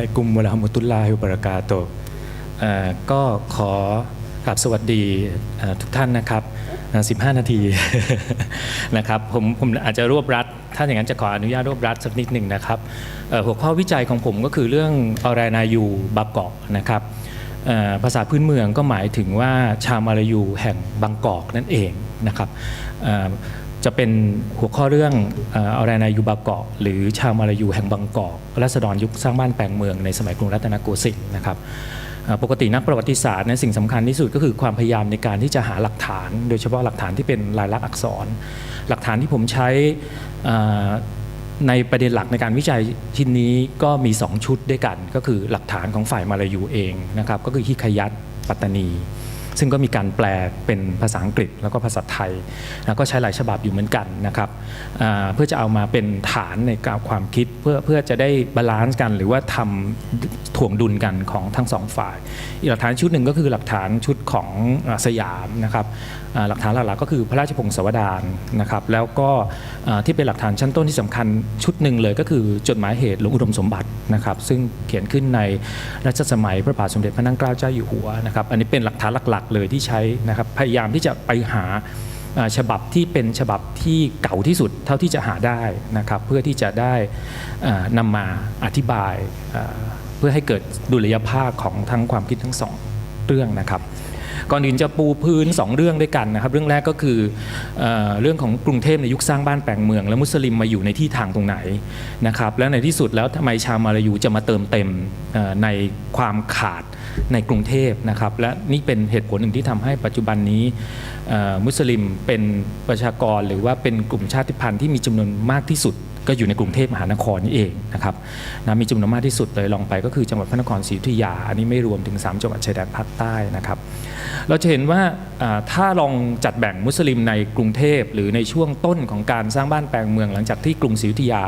ลัยกุมวะราะห์มะตุลลาฮิวะบะเราะกาตุก็ขอกราบสวัสดีทุกท่านนะครับ 15 นาทีนะครับผมผมอาจจะรวบรัด ถ้าอย่างนั้นจะขออนุญาตรวบรัดสักนิดหนึ่งนะครับหัวข้อวิจัยของผมก็คือเรื่องออรานายูบาเกาะนะครับภาษาพื้นเมืองก็หมายถึงว่าชาวมาลายูแห่งบางกอกนั่นเองนะครับ จะเป็นหัวข้อเรื่องอออรานายูบาเกาะ หรือชาวมาลายูแห่งบางกอกรัษฎรยุคสร้างบ้านแปลงเมืองในสมัยกรุงรัตนโกสินทร์นะครับปกตินักประวัติศาสตร์ในสิ่งสำคัญที่สุดก็คือความพยายามในการที่จะหาหลักฐาน โดยเฉพาะหลักฐานที่เป็นลายลักษณ์อักษร หลักฐานที่ผมใช้ในประเด็นหลักในการวิจัยชิ้นนี้ก็มี 2 ชุดด้วยกัน ก็คือหลักฐานของฝ่ายมาลายูเองนะครับก็คือฮิคยัตปัตตานี ซึ่งก็มีการแปลเป็นภาษาอังกฤษแล้วก็ภาษาไทยแล้วก็ใช้หลายฉบับอยู่เหมือนกันนะครับเพื่อจะเอามาเป็นฐานในการความคิดเพื่อเพื่อจะได้บาลานซ์กัน หรือว่าทำ ถ่วงดุลกันของทั้งสองฝ่าย อีกหลักฐานชุดหนึ่งก็คือหลักฐานชุดของสยามนะครับหลักฐานหลักๆก็คือพระราชพงศาวดารนะครับแล้วก็ที่เป็นหลักฐานชั้นต้นที่สำคัญชุดหนึ่งเลยก็คือจดหมายเหตุหลวงอุดมสมบัตินะครับซึ่งเขียนขึ้นในรัชสมัยพระบาทสมเด็จพระนั่งเกล้าเจ้าอยู่หัวนะครับอันนี้เป็นหลักฐานหลักๆ เลยที่ใช้นะครับพยายามที่จะไปหาฉบับที่เป็นฉบับที่เก่าที่สุดเท่าที่จะหาได้นะครับเพื่อที่จะได้นำมาอธิบาย เพื่อให้เกิดดุลยภาคของทั้งความคิดทั้งสองเรื่องนะครับก่อนอื่นจะปูพื้น 2 เรื่องด้วยกันนะครับ เรื่องแรกก็คือเออเรื่องของกรุงเทพในยุคสร้างบ้านแปลงเมือง แล้วมุสลิมมาอยู่ในที่ทางตรงไหนนะครับและในที่สุดแล้วทำไมชาวมาลายูจะมาเติมเต็มในความขาดในกรุงเทพนะครับและนี่เป็นเหตุผลหนึ่งที่ทำให้ปัจจุบันนี้มุสลิมเป็นประชากรหรือว่าเป็นกลุ่มชาติพันธุ์ที่มีจำนวนมากที่สุด ก็อยู่ในกรุงเทพมหานครนี่เองนะครับนะมีจำนวนมากที่สุดเลยลองไปก็คือจังหวัดพระนครศรีอยุธยา อันนี้ไม่รวมถึง 3 จังหวัดชายแดนภาคใต้นะครับ เราจะเห็นว่าถ้าลองจัดแบ่งมุสลิมในกรุงเทพหรือในช่วงต้นของการสร้างบ้านแปลงเมืองหลังจากที่กรุงศรีอยุธยา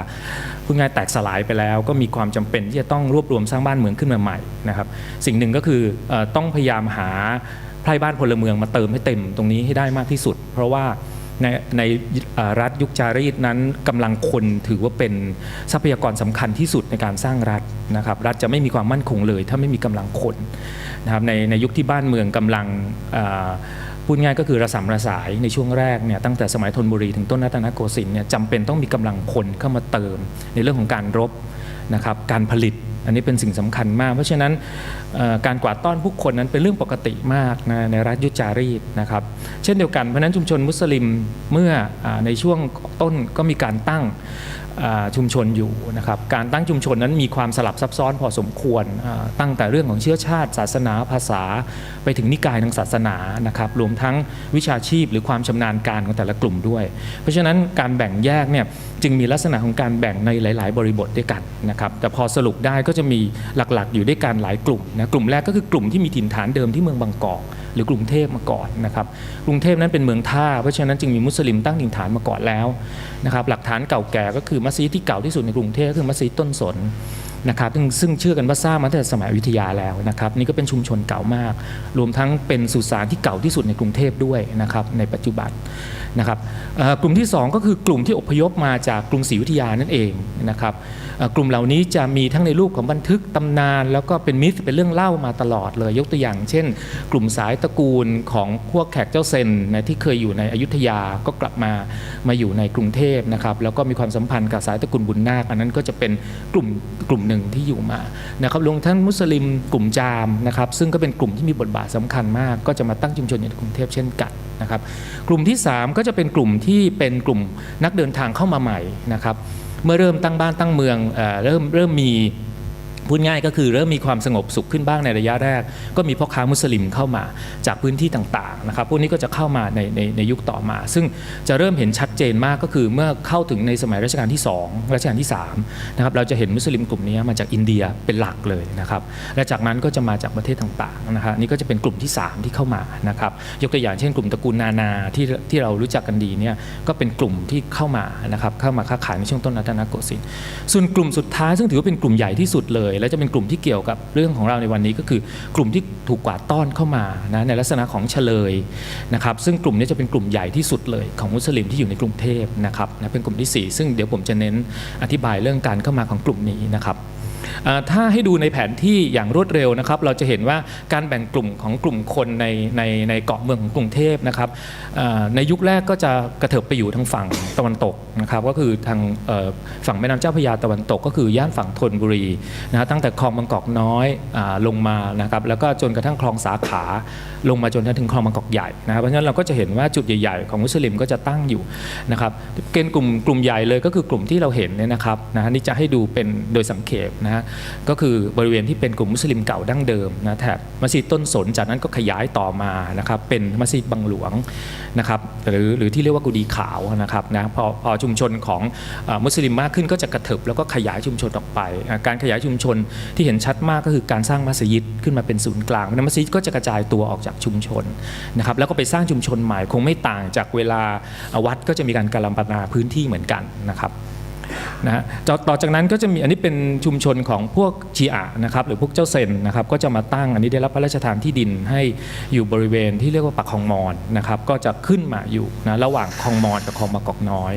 พูดง่ายแตกสลายไปแล้วก็มีความจำเป็นที่จะต้องรวบรวมสร้างบ้านเมืองขึ้นมาใหม่นะครับ สิ่งหนึ่งก็คือเออต้องพยายามหาไพร่บ้านพลเมืองมาเติมให้เต็มตรงนี้ให้ได้มากที่สุด เพราะว่า ในในรัฐยุคจารีตนั้นกำลังคนถือว่าเป็นทรัพยากรสำคัญที่สุดในการสร้างรัฐนะครับ รัฐจะไม่มีความมั่นคงเลย ถ้าไม่มีกำลังคนนะครับในในยุคที่บ้านเมืองกำลังพูดง่ายก็คือระสำระสายในช่วงแรกเนี่ยตั้งแต่สมัยธนบุรีถึงต้นรัตนโกสินทร์เนี่ยจำเป็นต้องมีกำลังคนเข้ามาเติม ในเรื่องของการรบนะครับการผลิต อันนี้เป็นสิ่งสำคัญมาก เพราะฉะนั้นการกวาดต้อนผู้คนนั้นเป็นเรื่องปกติมากนะในรัฐยุจารีตนะครับเช่นเดียวกันเพราะนั้นชุมชนมุสลิมเมื่อในช่วงต้นก็มีการตั้ง ชุมชนอยู่นะครับการตั้งชุมชนนั้นมีความสลับซับซ้อนพอสมควรตั้งแต่เรื่องของเชื้อชาติ ศาสนาภาษา ไปถึงนิกายทางศาสนานะครับรวมทั้งวิชาชีพหรือความชำนาญการของแต่ละกลุ่มด้วย เพราะฉะนั้นการแบ่งแยกเนี่ยจึงมีลักษณะของการแบ่งในหลาย ๆ บริบทด้วยกันนะครับแต่พอสรุปได้ก็จะมีหลักๆ อยู่ด้วยกันหลายกลุ่มนะกลุ่มแรกก็คือกลุ่มที่มีถิ่นฐานเดิมที่เมืองบางกอกหรือกรุงเทพมาก่อนนะครับ กรุงเทพนั้นเป็นเมืองท่า เพราะฉะนั้นจึงมีมุสลิมตั้งถิ่นฐานมาก่อนแล้วนะครับ หลักฐานเก่าแก่ก็คือมัสยิดที่เก่าที่สุดในกรุงเทพก็คือมัสยิดต้นสน นะครับซึ่งซึ่งเชื่อกันว่าสร้างมาตั้งแต่สมัยอยุธยาแล้วนะครับนี่ก็เป็นชุมชนเก่ามาก รวมทั้งเป็นสุสานที่เก่าที่สุดในกรุงเทพด้วยนะครับในปัจจุบันนะครับกลุ่มที่ 2 ก็คือกลุ่มที่อพยพมาจากกรุงศรีอยุธยานั่นเองนะครับกลุ่มเหล่านี้จะมีทั้งในรูปของบันทึกตำนาน แล้วก็เป็นมิตเป็นเรื่องเล่ามาตลอดเลยยกตัวอย่าง เช่น กลุ่มสายตระกูลของพวกแขกเจ้าเซนนะที่เคยอยู่ในอยุธยาก็กลับมามาอยู่ในกรุงเทพนะครับแล้วก็มีความสัมพันธ์กับสายตระกูลบุญนาค อันนั้นก็จะเป็นกลุ่มกลุ่มหนึ่งที่อยู่มานะครับรวมทั้งมุสลิมกลุ่มจามนะครับซึ่งก็เป็นกลุ่มที่มีบทบาทสำคัญมาก ก็จะมาตั้งชุมชนอยู่ในกรุงเทพเช่นกันนะครับกลุ่มที่ 3 ก็จะเป็นกลุ่มที่เป็นกลุ่มนักเดินทางเข้ามาใหม่นะครับเมื่อเริ่มตั้งบ้านตั้งเมืองเอเริ่มเริ่มมี พูดง่ายก็คือเริ่มมีความสงบสุขขึ้นบ้างในระยะแรก ก็มีพ่อค้ามุสลิมเข้ามาจากพื้นที่ต่างๆนะครับพวกนี้ก็จะเข้ามาในในในยุคต่อมา ซึ่งจะเริ่มเห็นชัดเจนมากก็คือเมื่อเข้าถึงในสมัยรัชกาลที่ 2 รัชกาลที่3นะครับเราจะเห็นมุสลิมกลุ่มนี้มาจากอินเดียเป็นหลักเลยนะครับและจากนั้นก็จะมาจากประเทศต่างๆนะครับนี่ก็จะเป็นกลุ่มที่ 3 ที่เข้ามานะครับยกตัวอย่างเช่น กลุ่มตระกูลนานาที่ที่เรารู้จักกันดีเนี่ยก็เป็นกลุ่มที่เข้ามานะครับเข้ามาค้าขายในช่วงต้นรัตนโกสินทร์ส่วนกลุ่มสุดท้ายซึ่งถือว่าเป็นกลุ่มใหญ่ที่สุดเลยและจะเป็นกลุ่มที่เกี่ยวกับเรื่องของเราในวันนี้ก็คือกลุ่มที่ถูกกวาดต้อนเข้ามานะในลักษณะของเฉลยนะครับซึ่งกลุ่มนี้จะเป็นกลุ่มใหญ่ที่สุดเลยของมุสลิมที่อยู่ในกรุงเทพนะครับนะเป็นกลุ่มที่ 4 ซึ่งเดี๋ยวผมจะเน้นอธิบายเรื่องการเข้ามาของกลุ่มนี้นะครับ ถ้าให้ดูในแผนที่อย่างรวดเร็วนะครับ เราจะเห็นว่าการแบ่งกลุ่มของกลุ่มคนในในในเกาะเมืองของกรุงเทพนะครับในยุคแรกก็จะกระเถิบไปอยู่ทางฝั่งตะวันตกนะครับก็คือทางฝั่งแม่น้ำเจ้าพระยาตะวันตก ก็คือย่านฝั่งธนบุรีนะฮะตั้งแต่คลองบางกอกน้อยอลงมานะครับแล้วก็จนกระทั่งคลองสาขาลงมาจนถึงคลองบางกอกใหญ่นะครับเพราะฉะนั้นเราก็จะเห็นว่าจุดใหญ่ ๆ ของมุสลิมก็จะตั้งอยู่นะครับเกณฑ์กลุ่มกลุ่มใหญ่เลยก็คือกลุ่มที่เราเห็นเนี่ยนะครับนะฮะนี่จะให้ดูเป็นโดยสังเขปนะฮะก็คือบริเวณที่เป็นกลุ่มมุสลิมเก่าดั้งเดิมนะแถบมัสยิดต้นสนจากนั้นก็ขยายต่อมานะครับเป็นมัสยิดบางหลวงนะครับหรือหรือที่เรียกว่ากุดีขาวนะครับนะพอพอชุมชนของอมุสลิมมากขึ้นก็จะกระเถิบแล้วก็ขยายชุมชนออกไป การขยายชุมชนที่เห็นชัดมากก็คือการสร้างมัสยิดขึ้นมาเป็นศูนย์กลางเพราะมัสยิดก็จะกระจายตัวออกจากชุมชนนะครับแล้วก็ไปสร้างชุมชนใหม่คงไม่ต่างจากเวลาวัดก็จะมีการการัมปนาพื้นที่เหมือนกันนะครับ นะฮะต่อจากนั้นก็จะมีอันนี้เป็นชุมชนของพวกชีอะนะครับหรือพวกเจ้าเซนนะครับก็จะมาตั้งอันนี้ได้รับพระราชทานที่ดินให้อยู่บริเวณที่เรียกว่าปักคลองมอนนะครับก็จะขึ้นมาอยู่นะระหว่างคลองมอนกับคลองมากอกน้อย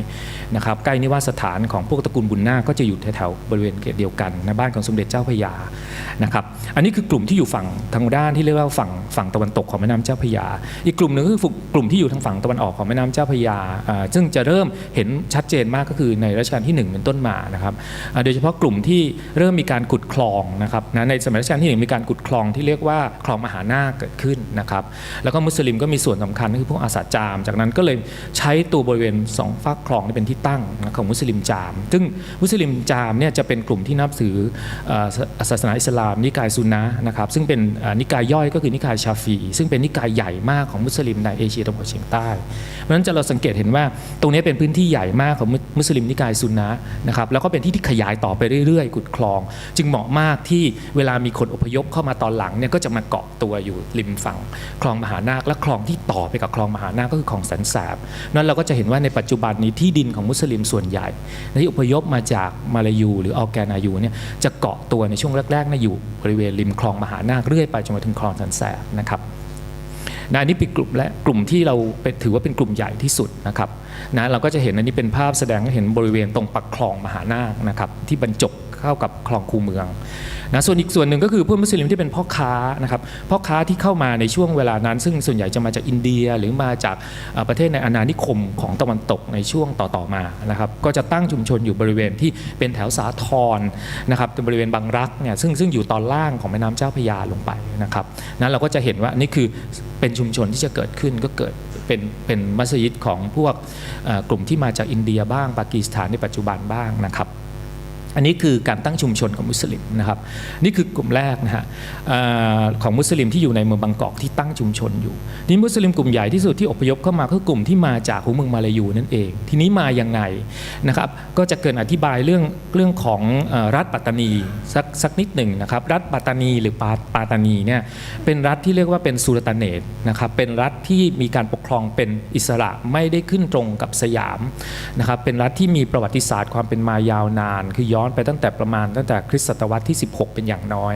นะครับใกล้นิวาสถานของพวกตระกูลบุญนาคก็จะอยู่แถวๆบริเวณเขตเดียวกันนะบ้านของสมเด็จเจ้าพระยานะครับอันนี้คือกลุ่มที่อยู่ฝั่งทางด้านที่เรียกว่าฝั่งฝั่งตะวันตกของแม่น้ำเจ้าพระยา อีกกลุ่มหนึ่งก็คือกลุ่มที่อยู่ทางฝั่งตะวันออกของแม่น้ำเจ้าพระยาอ่าซึ่งจะเริ่มเห็นชัดเจนมากก็คือในรัชกาลที่หนึ่งเป็นต้นมานะครับโดยเฉพาะกลุ่มที่เริ่มมีการขุดคลองนะครับนะในสมัยรัชกาลที่หนึ่งมีการขุดคลองที่เรียกว่าคลองมหานาคเกิดขึ้นนะครับแล้วก็มุสลิมก็มีส่วนสำคัญคือพวกอาสาจาม จากนั้นก็เลยใช้ตัวบริเวณสองฝากคลองนี่เป็นที่ตั้งของมุสลิมจาม ซึ่งมุสลิมจามเนี่ยจะเป็นกลุ่มที่นับถือศาสนาอิสลาม นิกายซุนนะนะครับซึ่งเป็นนิกายย่อยก็คือนิกายชาฟี ซึ่งเป็นนิกายใหญ่มากของมุสลิมในเอเชียตะวันออกเฉียงใต้ เพราะฉะนั้นจะเราสังเกตเห็นว่าตรงนี้เป็นพื้นที่ใหญ่มากของมุสลิมนิกายซุนนะนะครับแล้วก็เป็นที่ที่ขยายต่อไปเรื่อยๆ กุดคลอง จึงเหมาะมากที่เวลามีคนอพยพเข้ามาตอนหลังเนี่ยก็จะมาเกาะตัวอยู่ริมฝั่งคลองมหานาคและคลองที่ต่อไปกับคลองมหานาคก็คือคลองแสนแสบนั้นเราก็จะเห็นว่าในปัจจุบันนี้ที่ดินของมุสลิมส่วนใหญ่ที่อพยพมาจากมาลายูหรือออแกนายูเนี่ยจะเกาะตัวในช่วงแรกๆเนยอยู่บริเวณริมคลองมหานาคเรื่อยไปจนมาถึงคลองแสนแสบนะครับ นะอันนี้เป็นกลุ่มและกลุ่มที่เราเถือว่าเป็นกลุ่มใหญ่ที่สุดนะครับนะเราก็จะเห็นอันนี้เป็นภาพแสดงให้เห็นบริเวณตรงปักคลองมหานาคนะครับที่บรรจบเข้ากับคลองคูเมือง นะส่วนอีกส่วนหนึ่งก็คือพวกมุสลิมที่เป็นพ่อค้านะครับพ่อค้าที่เข้ามาในช่วงเวลานั้น ซึ่งส่วนใหญ่จะมาจากอินเดียหรือมาจากประเทศในอาณานิคมของตะวันตกในช่วงต่อๆมานะครับก็จะตั้งชุมชนอยู่บริเวณที่เป็นแถวสาทรนะครับบริเวณบางรักเนี่ยซึ่งซึ่งอยู่ตอนล่างของแม่น้ำเจ้าพยาลงไปนะครับนั้นเราก็จะเห็นว่านี่คือเป็นชุมชนที่จะเกิดขึ้นก็เกิดเป็นเป็นมัสยิดของพวกกลุ่มที่มาจากอินเดียบ้างปากีสถานในปัจจุบันบ้างนะครับ อันนี้คือการตั้งชุมชนของมุสลิมนะครับนี่คือกลุ่มแรกนะฮะของมุสลิมที่อยู่ในเมืองบางกอกที่ตั้งชุมชนอยู่นี่มุสลิมกลุ่มใหญ่ที่สุดที่อพยพเข้ามาก็คือกลุ่มที่มาจากหูเมืองมาลายูนั่นเอง ทีนี้มาอยังไงนะครับก็จะเกินอธิบายเรื่องเรื่องของอรัฐปัตตานีสักสักนิดหนึ่งนะครับรัฐปัตตานีหรือปาปาตานีเนี่ยเป็นรัฐที่เรียกว่าเป็นสุลตานเนตนะครับเป็นรัฐที่มีการปกครองเป็นอิสระไม่ได้ขึ้นตรงกับสยามนะครับเป็นรัฐที่มีประวัติศาสตร์ความเป็นมายาวนานคือย้อนไปตั้งแต่ประมาณตั้งแต่คริสตศตวรรษที่ 16 เป็นอย่างน้อย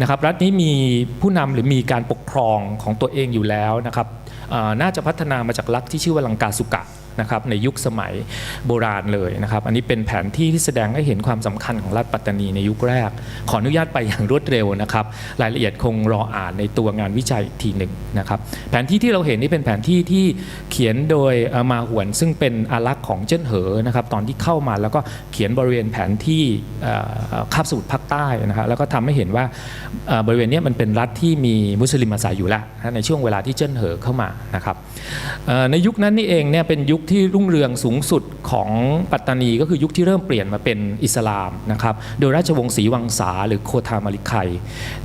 นะครับรัฐนี้มีผู้นำหรือมีการปกครองของตัวเองอยู่แล้วนะครับน่าจะพัฒนามาจากรัฐที่ชื่อว่าลังกาสุกะ นะครับในยุคสมัยโบราณเลยนะครับ อันนี้เป็นแผนที่ที่แสดงให้เห็นความสำคัญของรัฐปัตตานีในยุคแรก ขออนุญาตไปอย่างรวดเร็วนะครับ รายละเอียดคงรออ่านในตัวงานวิจัยทีหนึ่งนะครับ แผนที่ที่เราเห็นนี่เป็นแผนที่ที่เขียนโดยอ่อมาหวนซึ่งเป็นอารักษ์ของเจิ้นเหอนะครับตอนที่เข้ามาแล้วก็เขียนบริเวณแผนที่คาบสมุทรภาคใต้นะครับแล้วก็ทำให้เห็นว่าบริเวณนี้มันเป็นรัฐที่มีมุสลิมอาศัยอยู่แล้วในช่วงเวลาที่เจิ้นเหอเข้ามานะครับในยุคนั้นนี่เองเนี่ยเป็นยุคที่รุ่งเรืองสูงสุดของปัตตานีก็คือยุคที่เริ่มเปลี่ยนมาเป็นอิสลามนะครับโดยราชวงศ์ศรีวังสาหรือโคทามาลิไค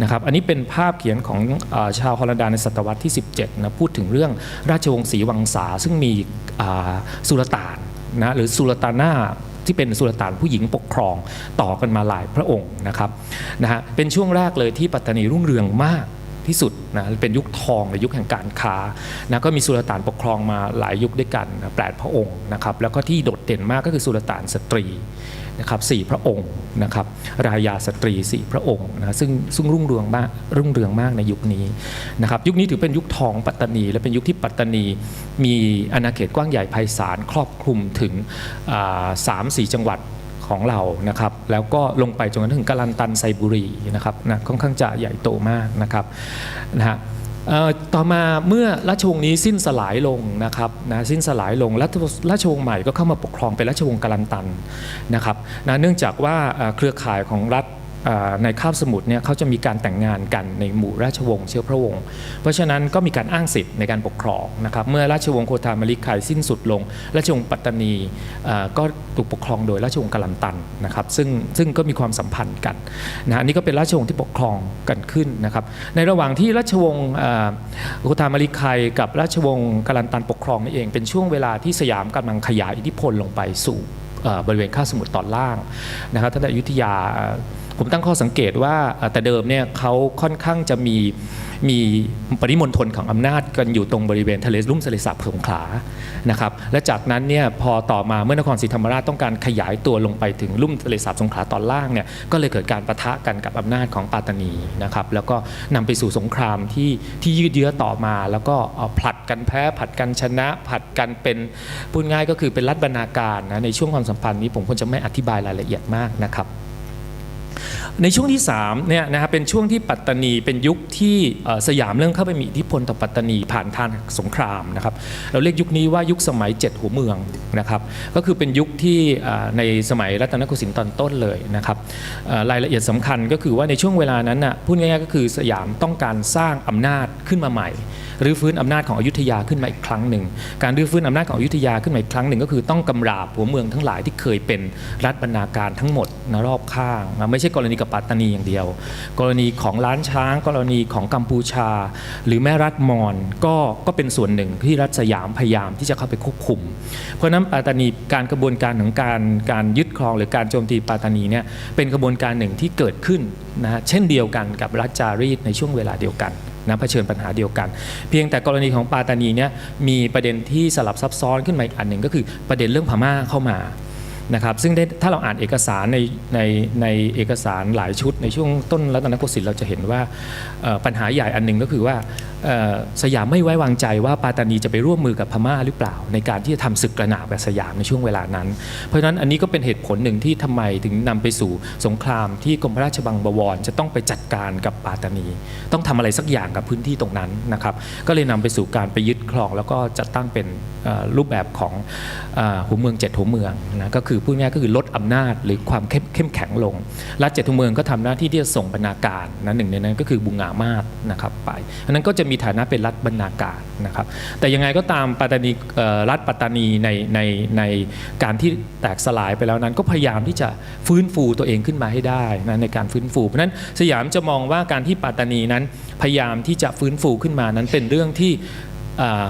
นะครับอันนี้เป็นภาพเขียนของอชาวฮอลันดาในศตวรรษที่ 17นะพูดถึงเรื่องราชวงศ์ศรีวังสาซึ่งมีสุลต่านนะหรือสุลตาน่าที่เป็นสุลต่านผู้หญิงปกครองต่อกันมาหลายพระองค์นะครับนะฮะเป็นช่วงแรกเลยที่ปัตตานีรุ่งเรืองมาก ที่สุดนะเป็นยุคทองในยุคแห่งการค้านะก็มีสุลต่านปกครองมาหลายยุคด้วยกันนะแปดพระองค์นะครับแล้วก็ที่โดดเด่นมากก็คือสุลต่านสตรีนะครับสี่พระองค์นะครับรายาสตรีสี่พระองค์นะซึ่งซึ่งรุ่งเรืองมากรุ่งเรืองมากในยุคนี้นะครับยุคนี้ถือเป็นยุคทองปัตตานี และเป็นยุคที่ปัตตานี มีอาณาเขตกว้างใหญ่ไพศาลครอบคลุมถึงสามสี่จังหวัด ของเรานะครับ แล้วก็ลงไปจนกระทั่งกาลันตันไซบุรีนะครับนะค่อนข้างจะใหญ่โตมากนะครับนะฮะต่อมาเมื่อราชวงศ์นี้สิ้นสลายลงนะครับนะสิ้นสลายลงรัฐราชวงศ์ใหม่ก็เข้ามาปกครองเป็นราชวงศ์กาลันตันนะครับนะเนื่องจากว่าเครือข่ายของรัฐ ในคาบสมุทรเนี่ยเขาจะมีการแต่งงานกันในหมู่ราชวงศ์เชื้อพระวงศ์เพราะฉะนั้นก็มีการอ้างสิทธิ์ในการปกครองนะครับเมื่อราชวงศ์โคทามาลิกไคสิ้นสุดลง ราชวงศ์ปัตตานีก็ถูกปกครองโดยราชวงศ์กาลันตันนะครับซึ่งซึ่งก็มีความสัมพันธ์กันนะอันนี้ก็เป็นราชวงศ์ที่ปกครองกันขึ้นนะครับในระหว่างที่ราชวงศ์โคทามาลิกไคกับราชวงศ์กาลันตันปกครองนี่เองเป็นช่วงเวลาที่สยามกำลังขยายอิทธิพลลงไปสู่บริเวณคาบสมุทรตอนล่างนะครับท่านอยุธยา ผมตั้งข้อสังเกตว่าแต่เดิมเนี่ยเขาค่อนข้างจะมีมีปริมณฑลของอำนาจกันอยู่ตรงบริเวณทะเลลุ่มทะเลสาบสงขลานะครับและจากนั้นเนี่ยพอต่อมาเมื่อนครศรีธรรมราชต้องการขยายตัวลงไปถึงลุ่มทะเลสาบสงขลาตอนล่างเนี่ยก็เลยเกิดการประทะกันกับอำนาจของปาตานีนะครับแล้วก็นำไปสู่สงครามที่ที่ยืดเยื้อต่อมา แล้วก็ผลัดกันแพ้ผลัดกันชนะผลัดกันเป็นพูดง่ายก็คือเป็นรัฐบรรณาการนะในช่วงความสัมพันธ์นี้ผมคงจะไม่อธิบายรายละเอียดมากนะครับ ในช่วงที่3เนี่ยนะครับเป็นช่วงที่ปัตตานีเป็นยุคที่สยามเริ่มเข้าไปมีอิทธิพลต่อปัตตานีผ่านทางสงครามนะครับเราเรียกยุคนี้ว่ายุคสมัยเจ็ดหัวเมืองนะครับก็คือเป็นยุคที่ในสมัยรัตนโกสินทร์ตอนต้นเลยนะครับรายละเอียดสำคัญก็คือว่าในช่วงเวลานั้นน่ะพูดง่ายๆก็คือสยามต้องการสร้างอำนาจขึ้นมาใหม่ รื้อฟื้นอำนาจของอยุธยาขึ้นมาอีกครั้งหนึ่ง การรื้อฟื้นอำนาจของอยุธยาขึ้นมาอีกครั้งหนึ่งก็คือต้องกำราบหัวเมืองทั้งหลายที่เคยเป็นรัฐบรรณาการทั้งหมดนะรอบข้างนะไม่ใช่กรณีกับปัตตานีอย่างเดียว กรณีของล้านช้าง กรณีของกัมพูชา หรือแม่รัฐมอญก็ก็เป็นส่วนหนึ่งที่รัฐสยามพยายามที่จะเข้าไปควบคุม เพราะนั้นปัตตานีการกระบวนการของการการยึดครองหรือการโจมตีปัตตานีเนี่ยเป็นกระบวนการหนึ่งที่เกิดขึ้นนะเช่นเดียวกันกับรัฐจารีตในช่วงเวลาเดียวกัน นะเผชิญปัญหาเดียวกัน เพียงแต่กรณีของปาตานีเนี่ยมีประเด็นที่สลับซับซ้อนขึ้นมาอีกอันหนึ่งก็คือประเด็นเรื่องพม่าเข้ามานะครับซึ่งถ้าเราอ่านเอกสารในในในเอกสารหลายชุด ในช่วงต้นรัตนโกสินทร์เราจะเห็นว่าปัญหาใหญ่อันหนึ่งก็คือว่าสยามไม่ไว้วางใจว่าปาตานีจะไปร่วมมือกับพม่าหรือเปล่า ในการที่จะทำศึกกระหน่ำกับสยามในช่วงเวลานั้น เพราะฉะนั้นอันนี้ก็เป็นเหตุผลหนึ่งที่ทำไมถึงนำไปสู่สงครามที่กรมพระราชบังบวร จะต้องไปจัดการกับปาตานี ต้องทำอะไรสักอย่างกับพื้นที่ตรงนั้นนะครับก็เลยนำไปสู่การไปยึดครอง แล้วก็จัดตั้งเป็นรูปแบบของอหัวเมืองเจ็ดหัวเมืองนะก็คือพูดง่ายก็คือลดอำนาจหรือความเข้มแข็งลงรัฐเจ็ดหัวเมืองก็ทำหน้าที่ที่จะส่งบรรณาการนะหนึ่งในนั้นก็คือบุงงามาศนะครับไปอันนั้นก็จะมีฐานะเป็นรัฐบรรณาการนะครับ แต่ยังไงก็ตามปัตตานีรัฐปัตตานีในในในการที่แตกสลายไปแล้วนั้น ก็พยายามที่จะฟื้นฟูตัวเองขึ้นมาให้ได้นะในการฟื้นฟู เพราะนั้นสยามจะมองว่าการที่ปัตตานีนั้นพยายามที่จะฟื้นฟูขึ้นมานั้นเป็นเรื่องที่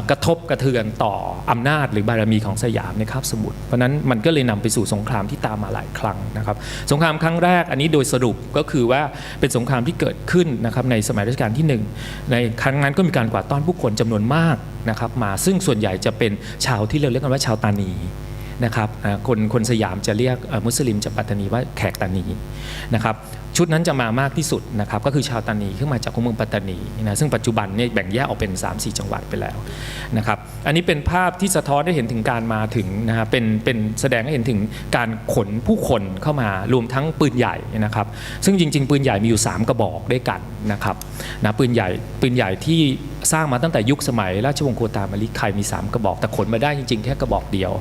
กระทบกระเทือนต่ออำนาจหรือบารมีของสยามในคาบสมุทรเพราะนั้นมันก็เลยนำไปสู่สงครามที่ตามมาหลายครั้งนะครับ สงครามครั้งแรกอันนี้โดยสรุปก็คือว่าเป็นสงครามที่เกิดขึ้นนะครับในสมัยรัชกาลที่หนึ่งในครั้งนั้นก็มีการกวาดต้อนผู้คนจำนวนมากนะครับมาซึ่งส่วนใหญ่จะเป็นชาวที่เราเรียกกันว่าชาวตานีนะครับคนคนสยามจะเรียกมุสลิมจากปัตตานีว่าแขกตานีนะครับ ชุดนั้นจะมามากที่สุดนะครับก็คือชาวตานีขึ้นมาจากเมืองปัตตานีนะซึ่งปัจจุบันเนี่ยแบ่งแยกออกเป็น 3-4 จังหวัดไปแล้วนะครับอันนี้เป็นภาพที่สะท้อนได้เห็นถึงการมาถึงนะฮะเป็นเป็นแสดงให้เห็นถึงการขนผู้คนเข้ามารวมทั้งปืนใหญ่นะครับซึ่งจริง ๆ ปืนใหญ่มีอยู่ 3 กระบอกด้วยกันนะครับนะปืนใหญ่ปืนใหญ่ที่สร้างมาตั้งแต่ยุคสมัย ราชวงศ์โคตามาลิไคมี 3 กระบอกแต่ขนมาได้จริง ๆ แค่กระบอกเดียว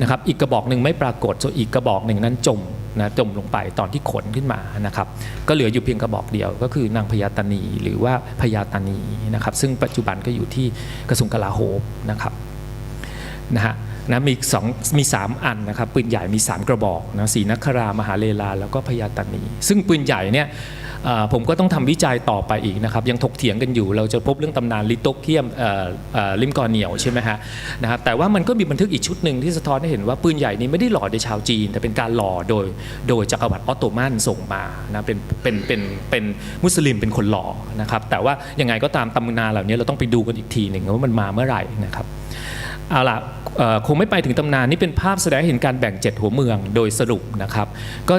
นะครับอีกกระบอกหนึ่งไม่ปรากฏส่วนอีกกระบอกหนึ่งนั้นจม นะจมลงไปตอนที่ขนขึ้นมานะครับ ก็เหลืออยู่เพียงกระบอกเดียวก็คือนางพญาตานีหรือว่าพญาตานีนะครับ ซึ่งปัจจุบันก็อยู่ที่กระทรวงกลาโหมนะครับนะฮะนะมีสองมีสามอันนะครับปืนใหญ่มี 3 กระบอกนะศรีนครามหาเลลาแล้วก็พญาตานี ซึ่งปืนใหญ่เนี่ย ผมก็ต้องทำวิจัยต่อไปอีกนะครับ ยังถกเถียงกันอยู่ เราจะพบเรื่องตำนานลิโตเคียมลิมกอร์เหนียวใช่ไหมฮะนะครับแต่ว่ามันก็มีบันทึกอีกชุดหนึ่งที่สะท้อนให้เห็นว่าปืนใหญ่นี้ไม่ได้หล่อโดยชาวจีน แต่เป็นการหล่อโดยโดยจักรวรรดิออตโตมันส่งมานะเป็นเป็นเป็นเป็นมุสลิมเป็นคนหล่อนะครับแต่ว่ายังไงก็ตามตำนานเหล่านี้เราต้องไปดูกันอีกทีหนึ่งว่ามันมาเมื่อไหร่นะครับเอาล่ะคงไม่ไปถึงตำนานนี่เป็นภาพแสดงเห็นการแบ่งเจ็ดหัวเมืองโดยสรุปนะครับ ก็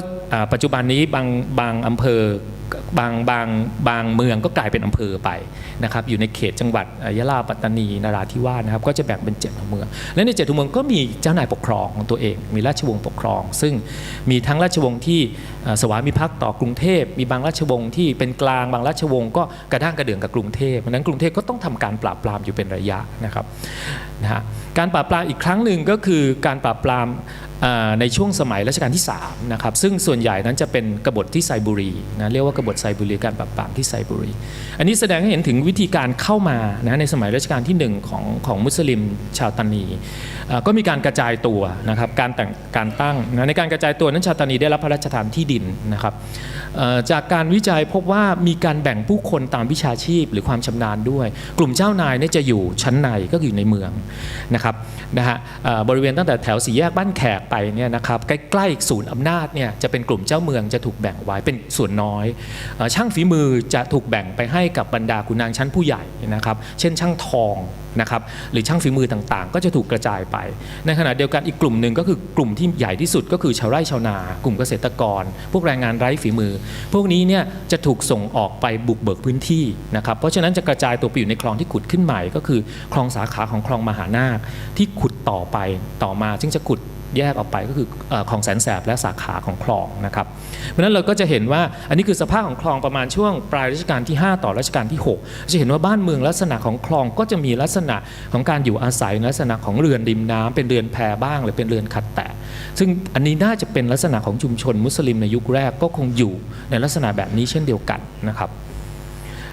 ปัจจุบันนี้บางบางอำเภอ บางบางบางเมืองก็กลายเป็นอำเภอไปนะครับอยู่ในเขตจังหวัดอ่อยะลาปัตตานีนราธิวาสนะครับก็จะแบ่งเป็นเจ็ดอำเภอและในเจ็ดอำเภอก็มีเจ้านายปกครองของตัวเอง มีราชวงศ์ปกครอง ซึ่งมีทั้งราชวงศ์ที่สวามิภักดิ์ต่อกรุงเทพ มีบางราชวงศ์ที่เป็นกลางบางราชวงศ์ก็กระด้างกระเดื่องกับกรุงเทพเพราะฉะนั้นกรุงเทพก็ต้องทำการปราบปรามอยู่เป็นระยะนะครับนะฮะการปราบปรามอีกครั้งหนึ่งก็คือการปราบปรามในช่วงสมัยรัชกาลที่3นะครับซึ่งส่วนใหญ่นั้นจะเป็นกบฏที่ไซบุรีนะเรียกว่ากบฏไซบุรีการปราบปรามที่ไซบุรี อันนี้แสดงให้เห็นถึงวิธีการเข้ามานะในสมัยรัชกาลที่1ของของมุสลิมชาวตานีก็มีการกระจายตัวนะครับการแต่งการตั้งนะในการกระจายตัวนั้นชาวตานีได้รับพระราชทานที่ดินนะครับจากการวิจัยพบว่ามีการแบ่งผู้คนตามวิชาชีพหรือความชำนาญด้วย กลุ่มเจ้านายเนี่ยจะอยู่ชั้นในก็อยู่ในเมืองนะครับนะฮะบริเวณตั้งแต่แถวสี่แยกบ้านแขกไปเนี่ยนะครับใกล้ๆศูนย์อำนาจเนี่ยจะเป็นกลุ่มเจ้าเมืองจะถูกแบ่งไว้เป็นส่วนน้อย ช่างฝีมือจะถูกแบ่งไปให้กับบรรดาขุนนางชั้นผู้ใหญ่นะครับ เช่นช่างทอง นะครับหรือช่างฝีมือต่างๆ ก็จะถูกกระจายไป ในขณะเดียวกันอีกกลุ่มหนึ่งก็คือกลุ่มที่ใหญ่ที่สุดก็คือชาวไร่ชาวนา กลุ่มเกษตรกร พวกแรงงานไร้ฝีมือ พวกนี้เนี่ยจะถูกส่งออกไปบุกเบิกพื้นที่นะครับเพราะฉะนั้นจะกระจายตัวไปอยู่ในคลองที่ขุดขึ้นใหม่ ก็คือคลองสาขาของคลองมหานาคที่ขุดต่อไปต่อมาซึ่งจะขุด แยกออกไปก็คือเอ่อคลองแสนแสบและสาขาของคลองนะครับเพราะนั้นเราก็จะเห็นว่าอันนี้คือสภาพของคลองประมาณช่วงปลายรัชกาลที่ 5 ต่อรัชกาลที่ 6 จะเห็นว่าบ้านเมืองลักษณะของคลองก็จะมีลักษณะของการอยู่อาศัยลักษณะของเรือนริมน้ำเป็นเรือนแพบ้าง หรือเป็นเรือนขัดแตะซึ่งอันนี้น่าจะเป็นลักษณะของชุมชนมุสลิมในยุคแรกก็คงอยู่ในลักษณะแบบนี้เช่นเดียวกันนะครับ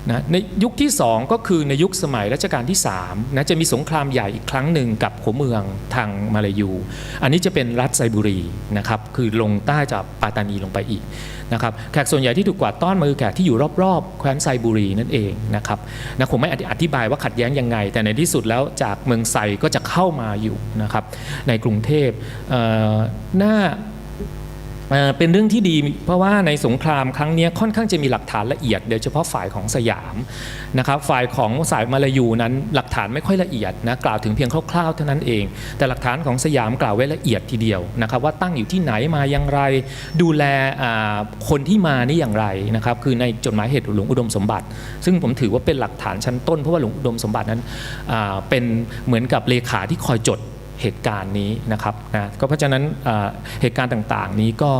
นะในยุคที่ 2 ก็คือในยุคสมัยรัชกาลที่3นะจะมีสงครามใหญ่อีกครั้งหนึ่งกับหัวเมืองทางมาลายู อันนี้จะเป็นรัฐไซบุรีนะครับคือลงใต้จากปาตานีลงไปอีกนะครับแขกส่วนใหญ่ที่ถูกกวาดต้อนมาคือแขกที่อยู่รอบๆแคว้นไซบุรีนั่นเองนะครับนะผมไม่อธิบายว่าขัดแย้งยังไง แต่ในที่สุดแล้วจากเมืองไซก็จะเข้ามาอยู่นะครับในกรุงเทพเอ่อหน้า เป็นเรื่องที่ดีเพราะว่าในสงครามครั้งนี้ค่อนข้างจะมีหลักฐานละเอียดโดยเฉพาะฝ่ายของสยามนะครับฝ่ายของสายมาลายูนั้นหลักฐานไม่ค่อยละเอียดนะกล่าวถึงเพียงคร่าวๆเท่านั้นเอง แต่หลักฐานของสยามกล่าวไว้ละเอียดทีเดียวนะครับว่าตั้งอยู่ที่ไหนมาอย่างไร ดูแลคนที่มานี่อย่างไรนะครับคือในจดหมายเหตุหลวงอุดมสมบัติ ซึ่งผมถือว่าเป็นหลักฐานชั้นต้นเพราะว่าหลวงอุดมสมบัตินั้นเป็นเหมือนกับเลขาที่คอยจด เหตุการณ์นี้นะครับนะก็เพราะฉะนั้นเหตุการณ์ต่างๆ นี้ก็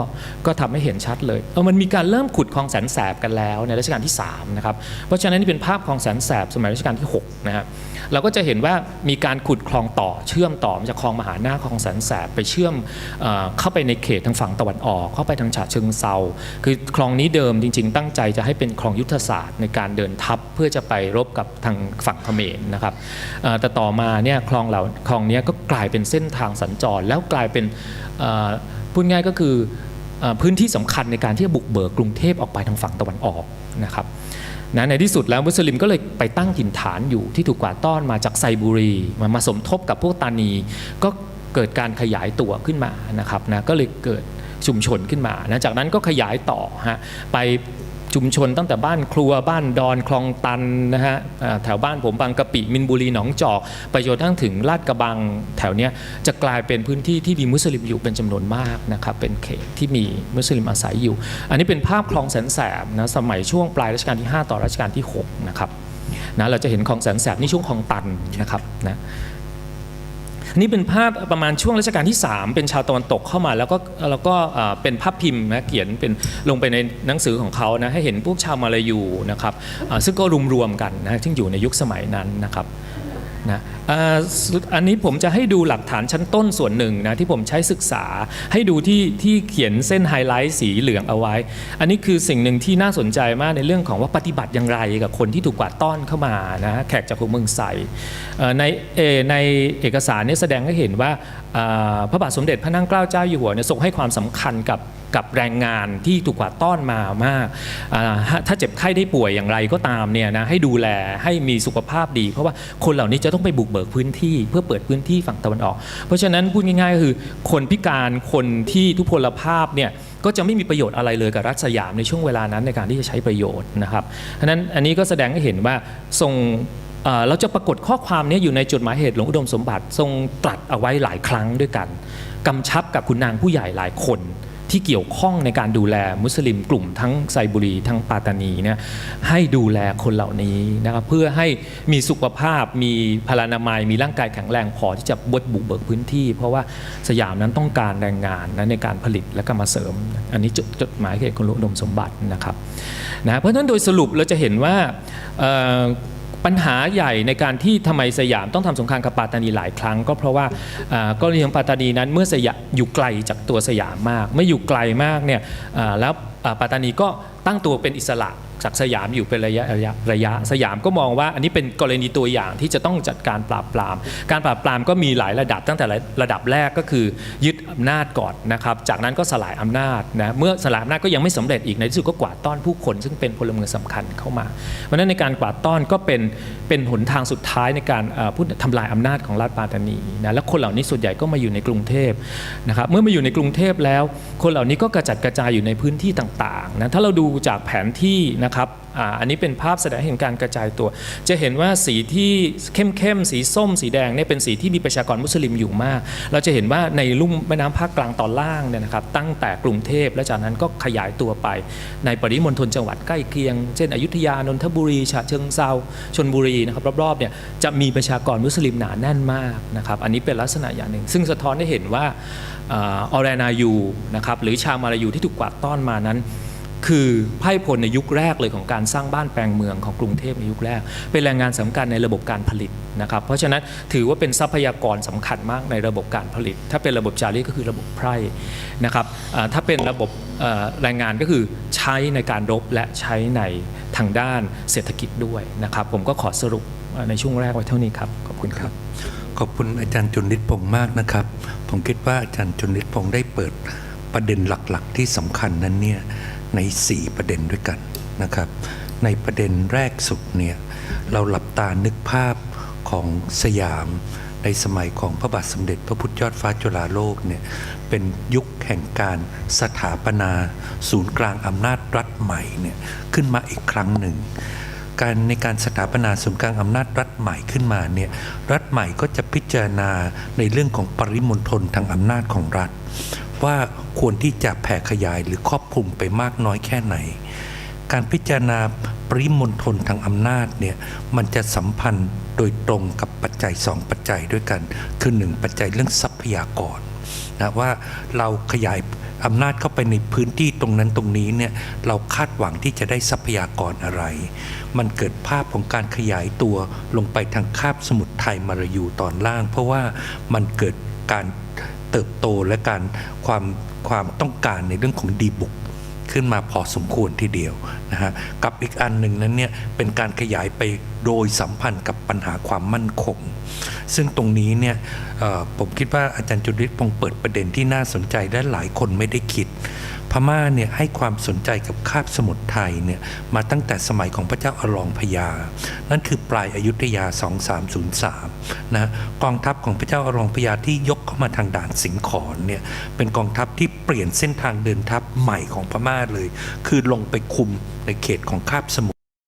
ก็ทำให้เห็นชัดเลยเออมันมีการเริ่มขุดคลองแสนแสบกันแล้วในรัชกาลที่3นะครับเพราะฉะนั้นนี่เป็นภาพคลองแสนแสบสมัยรัชกาลที่6นะครับ เราก็จะเห็นว่ามีการขุดคลองต่อเชื่อมต่อจากคลองมหานาคคลองแสนแสบไปเชื่อมเอเข้าไปในเขตทางฝั่งตะวันออก เข้าไปทางฉะเชิงเซาคือคลองนี้เดิมจริง ๆ ตั้งใจจะให้เป็นคลองยุทธศาสตร์ในการเดินทัพเพื่อจะไปรบกับทางฝั่งเขมรนะครับแต่ต่อมาเนี่ยคลองเหล่าคลองนี้ก็กลายเป็นเส้นทางสัญจรแล้วกลายเป็นพูดง่ายก็คือเอ่อพื้นที่สำคัญในการที่จะบุกเบิกกรุงเทพออกไปทางฝั่งตะวันออกนะครับ นะในที่สุดแล้วมุสลิมก็เลยไปตั้งถิ่นฐานอยู่ที่ถูกกวาดต้อนมาจากไซบุรีมามาสมทบกับพวกตานี ก็เกิดการขยายตัวขึ้นมานะครับนะก็เลยเกิดชุมชนขึ้นมานะจากนั้นก็ขยายต่อฮะไป ชุมชนตั้งแต่บ้านครัวบ้านดอนคลองตันนะฮะแถวบ้านผมบางกะปิมินบุรีหนองจอก ไปจนทั้งถึงลาดกระบังแถวเนี้ยจะกลายเป็นพื้นที่ที่มีมุสลิมอยู่เป็นจำนวนมากนะครับเป็นเขตที่มีมุสลิมอาศัยอยู่ อันนี้เป็นภาพคลองแสนแสบนะสมัยช่วงปลายรัชกาลที่ 5 ต่อรัชกาลที่ 6 นะครับนะเราจะเห็นคลองแสนแสบนี่ช่วงคลองตันนะครับนะ นี่เป็นภาพประมาณช่วงรัชกาลที่ 3 เป็นชาวตะวันตกเข้ามา แล้วก็แล้วก็เป็นภาพพิมพ์นะเขียนเป็นลงไปในหนังสือของเขานะให้เห็นพวกชาวมาลายูนะครับซึ่งก็รวมๆกันนะที่อยู่ในยุคสมัยนั้นนะครับนะอันนี้ผมจะให้ดูหลักฐานชั้นต้นส่วนหนึ่งนะที่ผมใช้ศึกษาให้ดูที่ที่เขียนเส้นไฮไลท์สีเหลืองเอาไว้ อันนี้คือสิ่งหนึ่งที่น่าสนใจมากในเรื่องของว่าปฏิบัติอย่างไรกับคนที่ถูกกวาดต้อนเข้ามานะแขกจากหัวเมืองใสในในเอกสารนี้แสดงให้เห็นว่าพระบาทสมเด็จพระนั่งเกล้าเจ้าอยู่หัวเนี่ยทรงให้ความสำคัญกับกับแรงงานที่ถูกกวาดต้อนมามาก ถ้าเจ็บไข้ได้ป่วยอย่างไรก็ตามเนี่ยนะให้ดูแลให้มีสุขภาพดี เพราะว่าคนเหล่านี้จะต้องไปบุกเบิกพื้นที่ เพื่อเปิดพื้นที่ฝั่งตะวันออก เพราะฉะนั้นพูดง่ายๆก็คือคนพิการคนที่ทุพพลภาพเนี่ยก็จะไม่มีประโยชน์อะไรเลยกับรัฐสยามในช่วงเวลานั้นในการที่จะใช้ประโยชน์นะครับเพราะฉะนั้นอันนี้ก็แสดงให้เห็นว่าทรงเอ่อเราจะปรากฏข้อความนี้อยู่ในจดหมายเหตุหลวงอุดมสมบัติทรงตรัสเอาไว้หลายครั้งด้วยกันกำชับกับคุณนางผู้ใหญ่หลายคน ที่เกี่ยวข้องในการดูแลมุสลิมกลุ่มทั้งไซบุรีทั้งปาตานีเนี่ยให้ดูแลคนเหล่านี้นะครับเพื่อให้มีสุขภาพมีพลานามัย มีร่างกายแข็งแรงพอที่จะบดบุกเบิกพื้นที่ เพราะว่าสยามนั้นต้องการแรงงานนะในการผลิตและก็มาเสริม อันนี้จดจดหมายเขตคนรู้อุดมสมบัตินะครับนะเพราะฉะนั้นโดยสรุปเราจะเห็นว่า ปัญหาใหญ่ในการที่ทำไมสยามต้องทำสงครามกับปาตานีหลายครั้ง ก็เพราะว่ากรณีของปาตานีนั้นเมื่อสยามอยู่ไกลจากตัวสยามมาก ไม่อยู่ไกลมากเนี่ยแล้วปาตานีก็ ตั้งตัวเป็นอิสระจากสยามอยู่เป็นระยะระยะระยะสยามก็มองว่าอันนี้เป็นกรณีตัวอย่างที่จะต้องจัดการปราบปราม การปราบปรามก็มีหลายระดับตั้งแต่ระดับแรกก็คือยึดอำนาจก่อนนะครับ จากนั้นก็สลายอำนาจนะเมื่อสลายอำนาจก็ยังไม่สำเร็จอีกในที่สุดก็กวาดต้อนผู้คน ซึ่งเป็นพลเมืองสำคัญเข้ามาเพราะนั้นในการกวาดต้อนก็เป็นเป็นหนทางสุดท้ายในการเอ่อพูดทำลายอำนาจของรัฐปาตานีนะและคนเหล่านี้ส่วนใหญ่ก็มาอยู่ในกรุงเทพนะครับเมื่อมาอยู่ในกรุงเทพแล้ว คนเหล่านี้ก็กระจัดกระจายอยู่ในพื้นที่ต่างๆนะถ้าเราดูจากแผนที่นะครับอันนี้เป็นภาพแสดงเห็นการกระจายตัว จะเห็นว่าสีที่เข้มๆ สีส้ม สีแดงเนี่ยเป็นสีที่มีประชากรมุสลิมอยู่มาก เราจะเห็นว่าในลุ่มแม่น้ำภาคกลางตอนล่างเนี่ยนะครับตั้งแต่กรุงเทพและจากนั้นก็ขยายตัวไป ในปริมณฑลจังหวัดใกล้เคียง เช่น อยุธยานนทบุรีฉะเชิงเซาชนบุรีนะครับรอบๆเนี่ยจะมีประชากรมุสลิมหนาแน่นมากนะครับอันนี้เป็นลักษณะอย่างหนึ่ง ซึ่งสะท้อนให้เห็นว่าอาออแรนายูนะครับหรือชาวมาลายูที่ถูกกวาดต้อนมานั้น คือไพร่พลในยุคแรกเลยของการสร้างบ้านแปลงเมืองของกรุงเทพในยุคแรก เป็นแรงงานสำคัญในระบบการผลิตนะครับเพราะฉะนั้นถือว่าเป็นทรัพยากรสำคัญมากในระบบการผลิต ถ้าเป็นระบบจารีตก็คือระบบไพร่นะครับถ้าเป็นระบบแรงงานก็คือใช้ในการรบและใช้ในทางด้านเศรษฐกิจด้วยนะครับ ผมก็ขอสรุปในช่วงแรกไว้เท่านี้ครับขอบคุณครับ ขอบคุณอาจารย์จุนฤทธิ์พงษ์มากนะครับ ผมคิดว่าอาจารย์จุนฤทธิ์พงษ์ได้เปิดประเด็นหลักๆ ที่สำคัญนั้นเนี่ย ใน 4 ประเด็นด้วยกันนะครับ ในประเด็นแรกสุดเนี่ยเราหลับตานึกภาพของสยามในสมัยของพระบาทสมเด็จพระพุทธยอดฟ้าจุฬาโลกเนี่ยเป็นยุคแห่งการสถาปนา ศูนย์กลางอำนาจรัฐใหม่เนี่ยขึ้นมาอีกครั้งหนึ่ง การในการสถาปนาศูนย์กลางอำนาจรัฐใหม่ขึ้นมาเนี่ยรัฐใหม่ก็จะพิจารณาในเรื่องของปริมณฑลทางอำนาจของรัฐ ว่าควรที่จะแผ่ขยายหรือครอบคลุมไปมากน้อยแค่ไหน การพิจารณาปริมณฑลทางอำนาจเนี่ยมันจะสัมพันธ์โดยตรงกับปัจจัย 2 ปัจจัยด้วยกัน คือหนึ่งปัจจัยเรื่องทรัพยากรนะว่าเราขยายอำนาจเข้าไปในพื้นที่ตรงนั้นตรงนี้เนี่ยเราคาดหวังที่จะได้ทรัพยากรอะไร มันเกิดภาพของการขยายตัวลงไปทางคาบสมุทรไทยมาลายูตอนล่าง เพราะว่ามันเกิด การเติบโตและการความความต้องการในเรื่องของดีบุกขึ้นมาพอสมควรทีเดียวนะฮะกับอีกอันหนึ่งนั้นเนี่ยเป็นการขยายไป โดยสัมพันธ์กับปัญหาความมั่นคง ซึ่งตรงนี้เนี่ยผมคิดว่าอาจารย์จุริศพงเปิดประเด็นที่น่าสนใจและหลายคนไม่ได้คิด พม่าเนี่ยให้ความสนใจกับคาบสมุทรไทยเนี่ยมาตั้งแต่สมัยของพระเจ้าอลองพญานั่นคือปลายอายุทยา 2303นะกองทัพของพระเจ้าอลองพญาที่ยกเข้ามาทางด่านสิงขอนเนี่ยเป็นกองทัพที่เปลี่ยนเส้นทางเดินทัพใหม่ของพม่าเลย คือลงไปคุมในเขตของคาบสมุทร